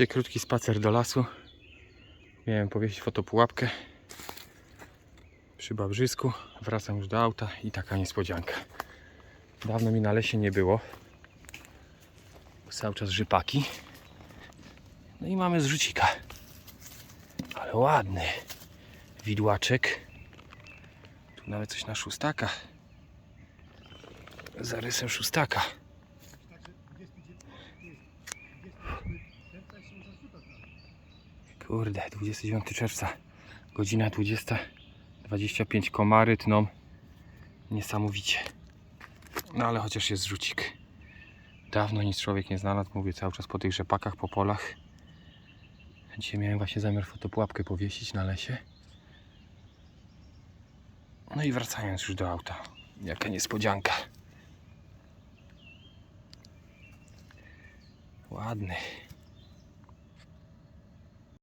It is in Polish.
Dzisiaj krótki spacer do lasu. Miałem powiesić fotopułapkę przy Babrzysku. Wracam już do auta i taka niespodzianka. Dawno mi na lesie nie było. Cały czas żypaki. No i mamy zrzucika. Ale ładny. Widłaczek. Tu nawet coś na szóstaka. Zarysem szóstaka. Kurde, 29 czerwca, godzina 20.25, komary tną niesamowicie. No ale chociaż jest rzucik. Dawno nic człowiek nie znalazł, mówię cały czas po tych rzepakach, po polach. Dzisiaj miałem właśnie zamiar fotopułapkę powiesić na lesie. No i wracając już do auta, jaka niespodzianka. Ładny.